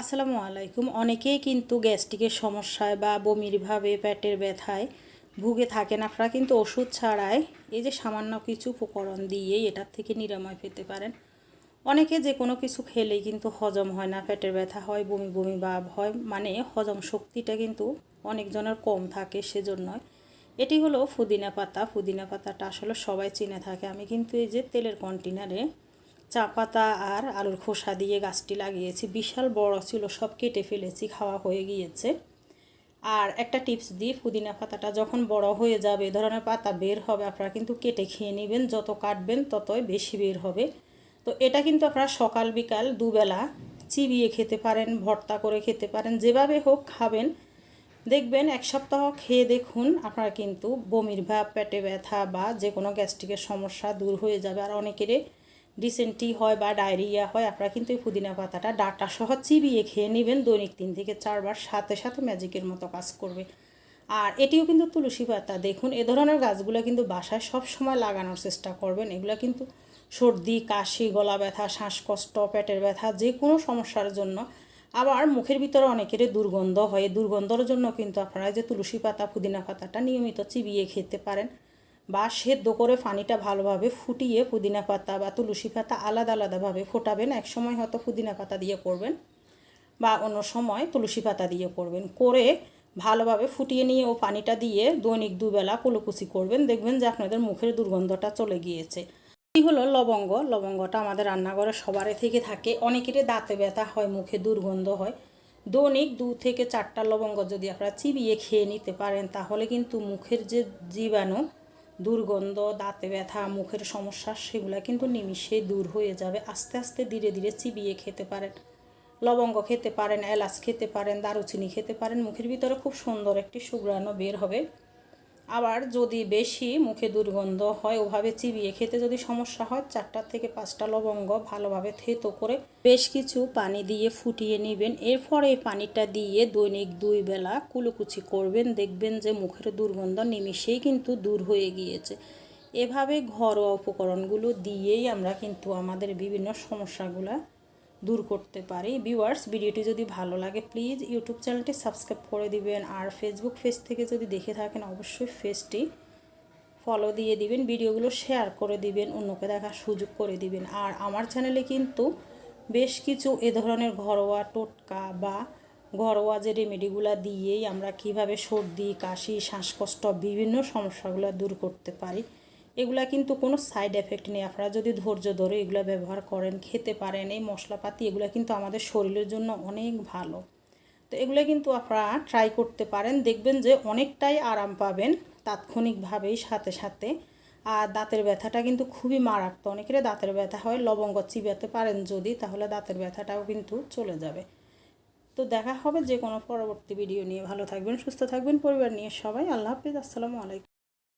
আসসালামু আলাইকুম। অনেকেই কিন্তু গ্যাস্ট্রিকের সমস্যায় বা বমির ভাবে পেটের ব্যথায় ভুগে থাকেন আপনারা, কিন্তু ওষুধ ছাড়াই এই যে সামান্য কিছু উপকরণ দিয়ে এটার থেকে নিরাময় পেতে পারেন। অনেকে যে কোনো কিছু খেলেই কিন্তু হজম হয় না, পেটের ব্যথা হয়, বমি বমি ভাব হয় মানে হজম শক্তিটা কিন্তু অনেকজনের কম থাকে সেজন্যই। এটি হলো পুদিনা পাতা। পুদিনা পাতাটা আসলে সবাই চিনে থাকে। আমি কিন্তু এই যে তেলের কন্টেনারে চা পাতা আর আলুর খোসা দিয়ে গাছটি লাগিয়েছি। বিশাল বড় ছিল, সব কেটে ফেলেছি, খাওয়া হয়ে গিয়েছে। আর একটা টিপস দিই পুদিনা পাতাটা যখন বড় হয়ে যাবে, এ ধরনের পাতা বের হবে, আপনারা কিন্তু কেটে খেয়ে নেবেন। যত কাটবেন, ততই বেশি বের হবে। তো এটা কিন্তু আপনারা সকাল বিকাল দুবেলা চিবিয়ে খেতে পারেন, ভর্তা করে খেতে পারেন, যেভাবে হোক খাবেন। দেখবেন এক সপ্তাহ খেয়ে দেখুন, আপনারা কিন্তু বমির ভাব, পেটে ব্যথা বা যে কোনো গ্যাস্ট্রিকের সমস্যা দূর হয়ে যাবে। আর অনেকেরই ডিসেন্ট্রি হয় বা ডায়রিয়া হয়, আপনারা কিন্তু এই পুদিনা পাতাটা, ডাটা সহ চিবিয়ে খেয়ে নেবেন। দৈনিক তিন থেকে চারবার সাথে সাথে ম্যাজিকের মতো কাজ করবে। আর এটিও কিন্তু তুলসী পাতা। দেখুন, এ ধরনের গাছগুলো কিন্তু বাসায় সব সময় লাগানোর চেষ্টা করবেন। এগুলো কিন্তু সর্দি, কাশি, গলা ব্যথা, শ্বাসকষ্ট, পেটের ব্যথা, যে কোনো সমস্যার জন্য। আবার মুখের ভিতরে অনেকেরই দুর্গন্ধ হয়। দুর্গন্ধর জন্য কিন্তু আপনারা যে তুলসী পাতা, পুদিনা পাতাটা নিয়মিত চিবিয়ে খেতে পারেন। বা সেদ্ধ করে পানিটা ভালোভাবে ফুটিয়ে পুদিনা পাতা বা তুলসী পাতা আলাদা আলাদাভাবে ফোটাবেন। এক সময় হয়তো পুদিনা পাতা দিয়ে করবেন বা অন্য সময় তুলসী পাতা দিয়ে করবেন। করে ভালোভাবে ফুটিয়ে নিয়ে ও পানিটা দিয়ে দৈনিক দুবেলা কুলোকুচি করবেন। দেখবেন যে আপনাদের মুখের দুর্গন্ধটা চলে গিয়েছে। এই হলো লবঙ্গ। লবঙ্গটা আমাদের রান্নাঘরে সবারই থেকে থাকে। অনেকেরই দাঁতে ব্যথা হয়, মুখে দুর্গন্ধ হয়। দৈনিক দু থেকে চারটা লবঙ্গ যদি আপনারা চিবিয়ে খেয়ে নিতে পারেন, তাহলে কিন্তু মুখের যে জীবাণু দুর্গন্ধ, দাঁতে ব্যথা, মুখের সমস্যা, সেগুলো কিন্তু নিমিষে দূর হয়ে যাবে। আস্তে আস্তে ধীরে ধীরে চিবিয়ে খেতে পারেন। লবঙ্গ খেতে পারেন, এলাচ খেতে পারেন, দারুচিনি খেতে পারেন। মুখের ভিতরে খুব সুন্দর একটি শুক্রানো বের হবে। আবার যদি বেশি মুখে দুর্গন্ধ হয়, ওভাবে চিবিয়ে খেতে যদি সমস্যা হয়, চারটা থেকে পাঁচটা লবঙ্গ ভালোভাবে থেতো করে বেশ কিছু পানি দিয়ে ফুটিয়ে নেবেন। এরপর এই পানিটা দিয়ে দৈনিক দুই বেলা কুলুকুচি করবেন। দেখবেন যে মুখের দুর্গন্ধ নিমিষেই কিন্তু দূর হয়ে গিয়েছে। এভাবে ঘরোয়া উপকরণগুলো দিয়েই আমরা কিন্তু আমাদের বিভিন্ন সমস্যাগুলো দূর করতে পারি। ভিউয়ার্স ভিডিওটি যদি ভালো লাগে প্লিজ ইউটিউব চ্যানেলটি সাবস্ক্রাইব করে দিবেন। আর ফেসবুক পেজ থেকে যদি দেখে থাকেন, অবশ্যই পেজটি ফলো দিয়ে দিবেন, ভিডিওগুলো শেয়ার করে দিবেন, অন্যকে দেখার সুযোগ করে দিবেন। আর আমার চ্যানেলে কিন্তু বেশ কিছু এ ধরনের ঘরোয়া টোটকা বা ঘরোয়া যে রেমেডিগুলো দিয়েই আমরা কীভাবে সর্দি, কাশি, শ্বাসকষ্ট, বিভিন্ন সমস্যাগুলো দূর করতে পারি। এগুলা কিন্তু কোনো সাইড এফেক্ট নেই। আপনারা যদি ধৈর্য ধরে এগুলো ব্যবহার করেন, খেতে পারেন, এই মশলাপাতি, এগুলো কিন্তু আমাদের শরীরের জন্য অনেক ভালো। তো এগুলো কিন্তু আপনারা ট্রাই করতে পারেন। দেখবেন যে অনেকটাই আরাম পাবেন তাৎক্ষণিকভাবেই, সাথে সাথে। আর দাঁতের ব্যথাটা কিন্তু খুবই মারাত্মক। অনেকের দাঁতের ব্যথা হয়, লবঙ্গ চিবাতে পারেন যদি, তাহলে দাঁতের ব্যথাটাও কিন্তু চলে যাবে। তো দেখা হবে যে কোনো পরবর্তী ভিডিও নিয়ে। ভালো থাকবেন, সুস্থ থাকবেন, পরিবার নিয়ে সবাই। আল্লাহ হাফিজ, আসসালামু আলাইকুম।